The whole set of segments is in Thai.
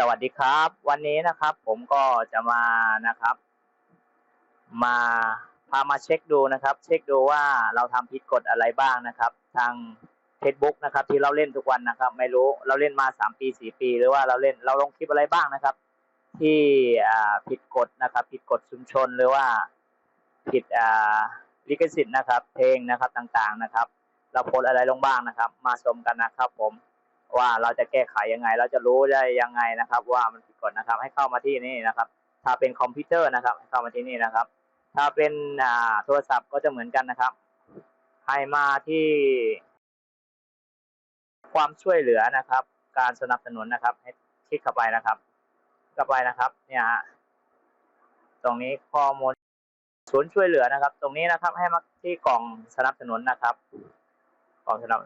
สวัสดีครับ วันนี้นะครับผมก็จะมานะครับ มาพามาเช็คดูนะครับ เช็คดูว่าเราทำผิดกฎอะไรบ้างนะครับ ทาง Facebook นะครับ ที่เราเล่นทุกวันนะครับ ไม่รู้เราเล่นมาสามปีสี่ปี หรือว่าเราเล่นเราลงคลิปอะไรบ้างนะครับ ที่อ่าผิดกฎนะครับ ผิดกฎชุมชนหรือว่าผิดอ่าลิขสิทธิ์นะครับ เพลงนะครับต่างๆนะครับ เราโพสอะไรลงบ้างนะครับ มาชมกันนะครับผม ว่าเราจะแก้ไขยังไง เราจะรู้ได้ยังไงนะครับ ว่ามันผิดกฎนะครับ ให้เข้ามาที่นี่นะครับ ถ้าเป็นคอมพิวเตอร์นะครับให้เข้ามาที่นี่นะครับ ถ้าเป็นอ่าโทรศัพท์ก็จะเหมือนกันนะครับ ให้มาที่ ความช่วยเหลือนะครับ การสนับสนุนนะครับ ให้คลิกเข้าไปนะครับเข้าไปนะครับ เนี่ยฮะตรงนี้ข้อมูลศูนย์ช่วยเหลือนะครับ ตรงนี้นะครับ ให้มาที่กล่องสนับสนุนนะครับ กล่องสนับ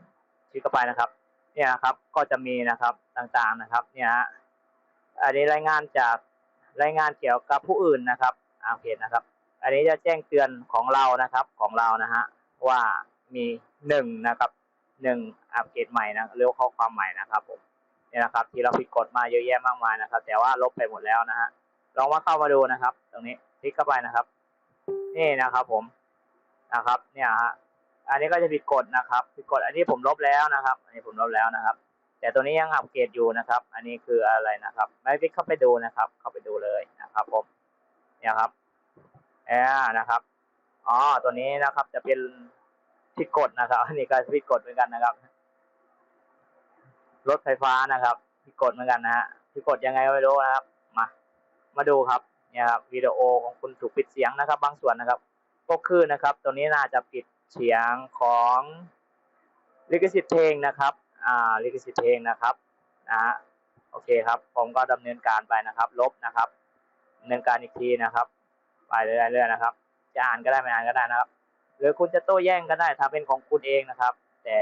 คลิกเข้าไปนะครับ เนี่ยครับก็จะมีนะครับต่างๆนะครับ เนี่ยฮะอันนี้รายงานจากรายงานเกี่ยวกับผู้อื่นนะครับอาเพนะครับ อันนี้จะแจ้งเตือนของเรานะครับของเรานะฮะว่ามีหนึ่งนะครับหนึ่งอัปเกรดใหม่นะเรียกข้อความใหม่นะครับผมเนี่ยนะครับ ที่เราผิดกฎมาเยอะแยะมากมายนะครับ แต่ว่าลบไปหมดแล้วนะฮะลองมาเข้ามาดูนะครับ ตรงนี้คลิกเข้าไปนะครับ นี่นะครับผมนะครับ เนี่ยฮะ อันนี้ก็จะผิดกฎนะครับผิดกฎอันนี้ผมลบแล้วนะครับ อันนี้ผมลบแล้วนะครับ แต่ตัวนี้ยังอัปเกรดอยู่นะครับ อันนี้คืออะไรนะครับไม่คลิกเข้าไปดูนะครับ เข้าไปดูเลยนะครับ ผมเนี่ยครับแอบนะครับอ๋อตัวนี้นะครับ จะเป็นผิดกฎนะครับ อันนี้ก็ผิดกฎเหมือนกันนะครับรถไฟฟ้านะครับผิดกฎเหมือนกันนะฮะผิดกฎยังไงไม่รู้นะครับ มา มาดูครับเนี่ยครับวิดีโอของคุณถูกปิดเสียงนะครับ บางส่วนนะครับ ก็คือนะครับ ตัวนี้น่าจะปิด เสียงของลิขสิทธิ์เพลงนะครับอ่าลิขสิทธิ์เพลงนะครับนะฮะโอเคครับ ผมก็ดำเนินการไปนะครับ ลบนะครับดำเนินการอีกทีนะครับ ไปเรื่อยๆนะครับ จะอ่านก็ได้ไม่อ่านก็ได้นะครับ หรือคุณจะโต้แย้งก็ได้ถ้าเป็นของคุณเองนะครับ แต่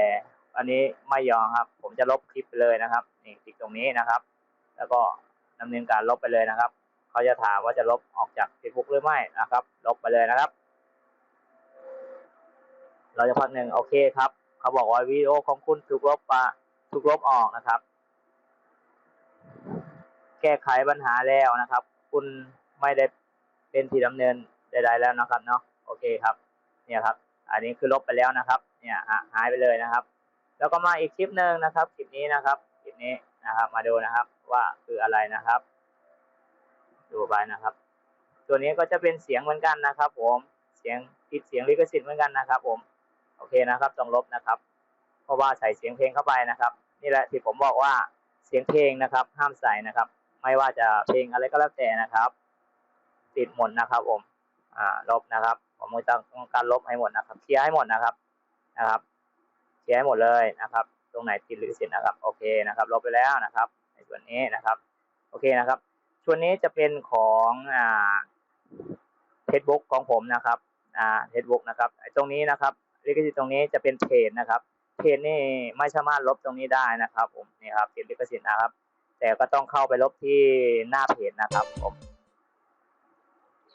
อันนี้ไม่ยอมครับ ผมจะลบคลิปไปเลยนะครับนี่คลิกตรงนี้นะครับ แล้วก็ดำเนินการลบไปเลยนะครับ เขาจะถามว่าจะลบออกจาก Facebook หรือไม่นะครับ ลบไปเลยนะครับ เราจะพักหนึ่งโอเคครับเขาบอกว่าวิดีโอของคุณถูกลบปะถูกลบออกนะครับ แก้ไขปัญหาแล้วนะครับ คุณไม่ได้เป็นที่ดำเนินใดๆแล้วนะครับเนาะโอเคครับ เนี่ยครับ อันนี้คือลบไปแล้วนะครับ เนี่ยฮะหายไปเลยนะครับ แล้วก็มาอีกคลิปหนึ่งนะครับคลิปนี้นะครับคลิปนี้นะครับ มาดูนะครับว่าคืออะไรนะครับ ดูไปนะครับ ตัวนี้ก็จะเป็นเสียงเหมือนกันนะครับ ผมเสียงผิดเสียงลิขสิทธิ์เหมือนกันนะครับ ผม โอเคนะครับต้องลบนะครับ เพราะว่าใส่เสียงเพลงเข้าไปนะครับ นี่แหละที่ผมบอกว่าเสียงเพลงนะครับ ห้ามใส่นะครับ ไม่ว่าจะเพลงอะไรก็แล้วแต่นะครับ ติดหมดนะครับ ผม อ่า ลบนะครับ ผมต้องการลบให้หมดนะครับเคลียร์ให้หมดนะครับนะครับเคลียร์ให้หมดเลยนะครับ ตรงไหนติดลิขสิทธิ์นะครับ โอเคนะครับ ลบไปแล้วนะครับ ในส่วนนี้นะครับ โอเคนะครับส่วนนี้จะเป็นของอ่าเฟซบุ๊กของผมนะครับอ่าเฟซบุ๊กนะครับไอ้ตรงนี้นะครับ ลิขสิทธิ์ตรงนี้จะเป็นเพจนะครับเพจนี่ไม่สามารถลบตรงนี้ได้นะครับ ผมนี่ครับติดลิขสิทธิ์นะครับ แต่ก็ต้องเข้าไปลบที่หน้าเพจนะครับ ผม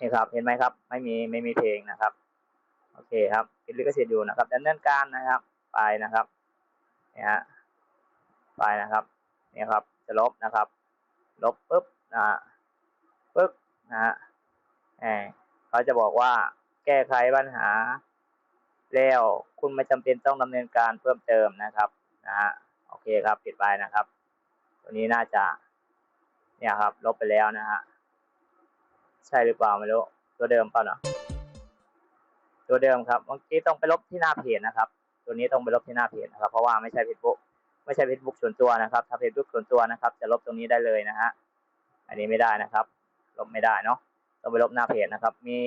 นี่ครับ เห็นไหมครับ ไม่มีไม่มีเพลงนะครับ โอเคครับติดลิขสิทธิ์อยู่นะครับดำเนินการนะครับ ไปนะครับนี่ฮะไปนะครับนี่ครับ จะลบนะครับ ลบปุ๊บนะฮะปุ๊บนะฮะเขาจะบอกว่าแก้ไขปัญหา แล้วคุณไม่จำเป็นต้องดำเนินการเพิ่มเติมนะครับนะฮะโอเคครับปิดไปนะครับ ตัวนี้น่าจะ เนี่ยครับ ลบไปแล้วนะฮะใช่หรือเปล่าไม่รู้ตัวเดิมเปล่าเนาะตัวเดิมครับเมื่อกี้ต้องไปลบที่หน้าเพจนะครับ ตัวนี้ต้องไปลบที่หน้าเพจนะครับ เพราะว่าไม่ใช่เฟซบุ๊กไม่ใช่เฟซบุ๊กส่วนตัวนะครับ ถ้าเฟซบุ๊กส่วนตัวนะครับ จะลบตรงนี้ได้เลยนะฮะอันนี้ไม่ได้นะครับ ลบไม่ได้เนาะต้องไปลบหน้าเพจนะครับ มี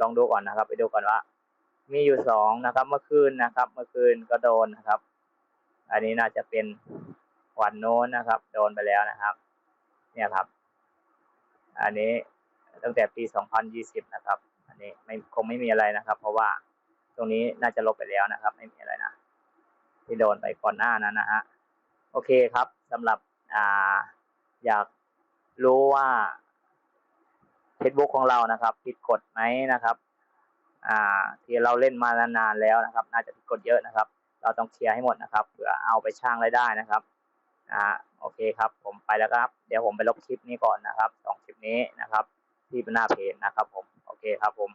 ลองดูก่อนนะครับ ไปดูก่อนว่า มีอยู่สองนะครับ เมื่อคืนนะครับ เมื่อคืนก็โดนนะครับ อันนี้น่าจะเป็นวันโน้นนะครับ โดนไปแล้วนะครับ เนี่ยครับ อันนี้ตั้งแต่ปี 2020 นะครับ อันนี้ไม่คงไม่มีอะไรนะครับ เพราะว่าตรงนี้น่าจะลบไปแล้วนะครับ ไม่มีอะไรนะ ที่โดนไปก่อนหน้านั้นนะฮะโอเคครับสำหรับอ่าอยากรู้ว่า Facebook ของเรานะครับ ผิดกฎไหมนะครับ ที่เราเล่นมานานๆแล้วนะครับ น่าจะกดเยอะนะครับ เราต้องเคลียร์ให้หมดนะครับเพื่อเอาไปช่างรายได้นะครับอ่าโอเคครับ ผมไปแล้วครับ เดี๋ยวผมไปลบคลิปนี้ก่อนนะครับสองคลิปนี้นะครับ ที่หน้าเพจนะครับ ผมโอเคครับผม